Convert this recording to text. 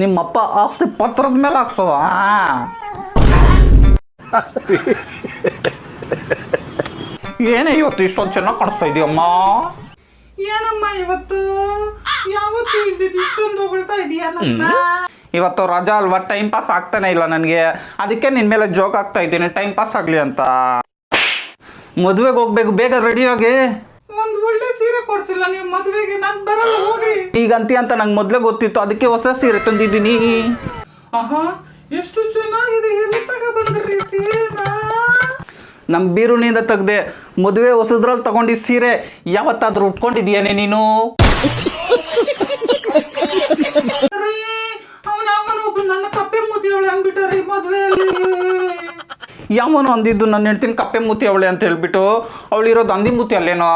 ನಿಮ್ಮಪ್ಪ ಆಸ್ತಿ ಪತ್ರದ ಮೇಲೆ ಹಾಕ್ಸೋ ಏನೇ ಇವತ್ತು ಇಷ್ಟೊಂದು ಚೆನ್ನಾಗಿ ಕಾಣಿಸ್ತಾ ಇದೆಯಮ್ಮ? ಏನಮ್ಮ ಇವತ್ತು? ಯಾವತ್ತು ಇಲ್ದಿದ್ದು ಇಷ್ಟೊಂದು ಹೊಗಳ್ತಾ ಇದೀಯ ಇವತ್ತು ರಜಾ ಅಲ್ವಾ? ಟೈಮ್ ಪಾಸ್ ಆಗ್ತಾನೆ ಇಲ್ಲ ನನಗೆ. ಅದಕ್ಕೆ ನಿನ್ನ ಮೇಲೆ ಜೋಕ್ ಆಗ್ತಾ ಇದ್ದೀನಿ. ಟೈಮ್ ಪಾಸ್ ಆಗಲಿ ಅಂತ. ಮದುವೆಗೆ ಹೋಗ್ಬೇಕು ಬೇಗ ರೆಡಿಯಾಗಿ ಒಂದು ಒಳ್ಳೆ ಸೀರೆ ಕೊಡ್ಸಿಲ್ಲ ನೀವು ಮದುವೆಗೆ ನಾನು ಬರಲ್ಲ ಹೋಗ್ರಿ ಈಗಂತಿ ಅಂತ ನಂಗೆ ಮೊದಲೇ ಗೊತ್ತಿತ್ತು. ಅದಕ್ಕೆ ಹೊಸ ಸೀರೆ ತಂದಿದ್ದೀನಿ. ಆಹಾ ಎಷ್ಟು ಚೆನ್ನಾಗಿದೆ ಎಲ್ಲಿ ಬೀರುಣಿಯಿಂದ ಬಂದ್ರಿ ಸೀರೆನ? ನಮ್ಮ ಬೀರುನಿಂದ ತೆಗ್ದೆ ಮದುವೆ ಹೊಸದ್ರಲ್ಲಿ ತಗೊಂಡಿದ್ದ ಸೀರೆ ಯಾವತ್ತಾದ್ರೂ ಉಟ್ಕೊಂಡಿದ್ಯಾನೆ ನೀನು? ನನ್ನ ಕಪ್ಪೆ ಮುದಿ ಅವಳು ಅಂದ್ಬಿಟ್ಟಾರೆ ಮದ್ವೆಯಲ್ಲಿ. ಯಾವನು ಅಂದಿದ್ದು ನನ್ನ ಹೆಂಡ್ತಿನ ಕಪ್ಪೆ ಮೂತಿ ಅವಳೆ ಅಂತ ಹೇಳ್ಬಿಟ್ಟು. ಅವಳಿರೋದು ಅಂದಿ ಮೂತಿ ಅಲ್ಲೇನೋ?